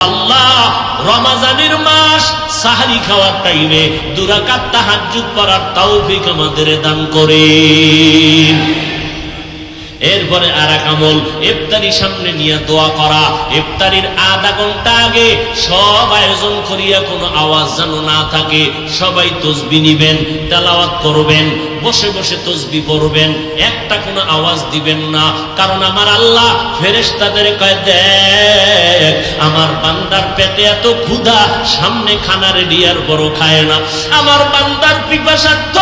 আল্লাহ রমাজানের মাস সাহারি খাওয়ার টাইমে দুরাকাত তাহাজ্জুদ পড়ার তৌফিক আমাদের দান করে এরপরে আর এক আমল, ইফতারি সামনে নিয়ে দোয়া করা। ইফতারির আধা ঘণ্টা আগে সব আয়োজন করিয়া কোনো আওয়াজ যেন না থাকে, সবাই তসবি নিবেন, তেলাওয়াত করবেন। বসে বসে তসবি পড়বেন, একটা কোনো আওয়াজ দিবেন না। কারণ আমার আল্লাহ ফেরেশতাদের কয়, দেখ, আমার বান্দার পেটে এত ক্ষুধা, সামনে খানা রেডি আর বড় খায় না। আমার বান্দার পিপাসার্থ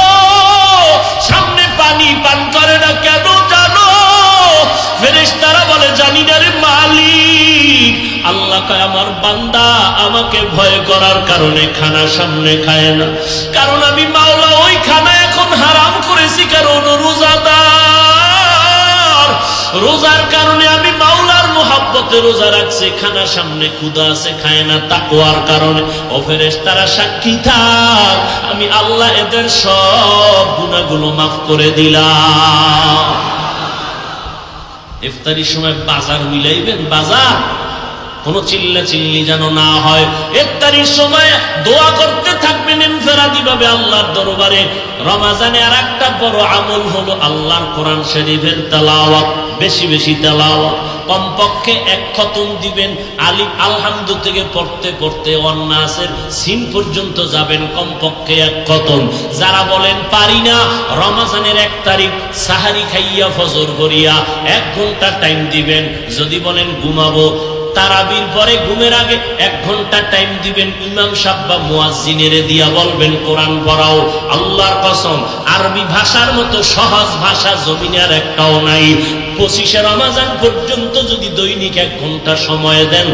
সামনে পানি পান করে না, কেন জানো? ফেরেশতারা বলে, জানি না রে মালিক। আল্লাহ কয়, আমার বান্দা আমাকে ভয় করার কারণে খানা সামনে খায় না। কারণ আমি মাওলা ওই খানা এখন হারাম করেছি কারণ রোজাদার। রোজার কারণে আমি মাওলার মোহাব্বতে রোজা রাখছি, খানা সামনে ক্ষুদা আছে, খায় না তাকওয়ার কারণে। ও ফেরেশতারা সাক্ষী থাক, আমি আল্লাহ এদের সব গুনাহগুলো মাফ করে দিলাম। ইফতারির সময় বাজার মিলাইবেন? বাজার? কোনো চিল্লা চিল্লি যেন না হয়। ইফতারির সময় দোয়া করতে থাকবেন ইনফেরাদি ভাবে আল্লাহর দরবারে। রমাজানে আর একটা বড় আমল হলো আল্লাহর কোরআন শরীফের তেলাওয়াত, বেশি বেশি তেলাওয়াত। কমপক্ষে এক খতম দিবেন আলিফ আলহামদু থেকে পড়তে পড়তে অন্নাসের সিন পর্যন্ত যাবেন কমপক্ষে এক খতম। যারা বলেন, পারি না, রমাজানের এক তারিখ সাহারি খাইয়া ফজর করিয়া এক ঘণ্টা টাইম দিবেন। যদি বলেন, ঘুমাবো। তারাবির পরে ঘুমের আগে এক ঘণ্টা টাইম দিবেন ইমাম সাব্বা মুয়াজ্জিনের দিয়া বলবেন, কোরআন পড়াও, আল্লাহর কসম, আরবি ভাষার মতো সহজ ভাষা জমিনের একটাও নাই। পঁচিশে রমাজান পর্যন্ত যদি দৈনিক এক ঘণ্টা সময় দেন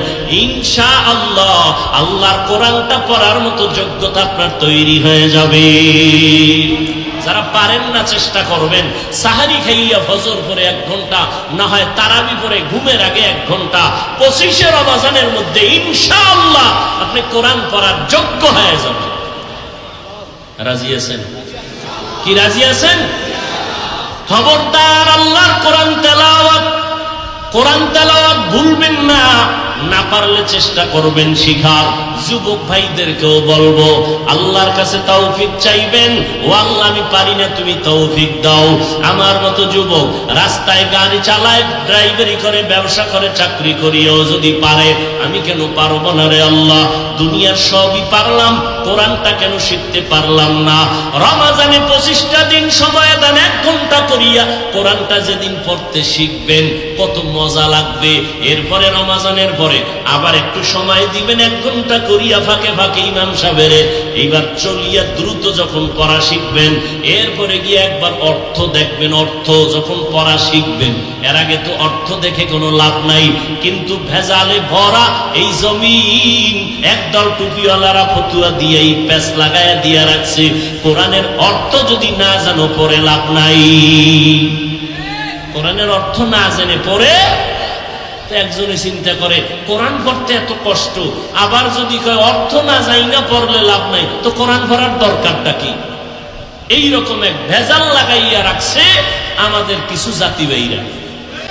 ইনশা আল্লাহ আল্লাহর কোরআনটা পড়ার মতো যোগ্যতা আপনার তৈরি হয়ে যাবে। যারা পারেন না চেষ্টা করবেন। সাহারি খাইয়া ফজর পরে এক ঘণ্টা, না হয় তারাবি পরে ঘুমের আগে এক ঘণ্টা। পঁচিশে রমাজানের মধ্যে ইনশাআল্লাহ আপনি কোরআন পড়ার যোগ্য হয়ে যাবেন। রাজি আছেন? কি রাজি আছেন? খবরদার আল্লাহর কোরআন তেলাওয়াত। কোরআন তেলাওয়াত ভুলবেন না। না পারলে চেষ্টা করবেন শিখার। যুবক ভাইদেরকেও বলব, আল্লাহর কাছে তৌফিক চাইবেন ও আল্লাহ আমি পারি না, তুমি তৌফিক দাও। আমার মতো যুবক, রাস্তায় গাড়ি চালায়, ড্রাইভারি করে, ব্যবসা করে, চাকরি করিও যদি পারে, আমি কেন পারব না রে আল্লাহ? দুনিয়ার সবই পারলাম, কোরআনটা কেন শিখতে পারলাম না? রমাজানে পঁচিশটা দিন সময় দেন, এক করিয়া কোরআনটা যেদিন পড়তে শিখবেন, কত মজা লাগবে। এরপরে রমাজানের পরে আবার একটু সময় দিবেন, এক ঘণ্টা করিয়া ফাঁকে ফাঁকে ইমাম সাহেবের। এইবার চলিয়া দ্রুত যখন পড়া শিখবেন, এরপরে গিয়ে একবার অর্থ দেখবেন, অর্থ যখন পড়া শিখবেন। এর আগে তো অর্থ দেখে কোনো লাভ নাই, কিন্তু ভেজালে ভরা এই জমিন একদল টুপিওয়ালারা ফতুয়া দিয়ে এই প্যাস লাগায়া দিয়া রাখছে। কোরআনের অর্থ যদি না জানো, পরে লাভ নাই। কোরআনের অর্থ না জেনে পড়ে তো একজনে চিন্তা করে, কোরআন পড়তে এত কষ্ট, আবার যদি কয় অর্থ না যাই না পড়লে লাভ নাই, তো কোরআন পড়ার দরকারটা কি? এইরকম এক ভেজাল লাগাইয়া রাখছে আমাদের কিছু জাতি ভাইরা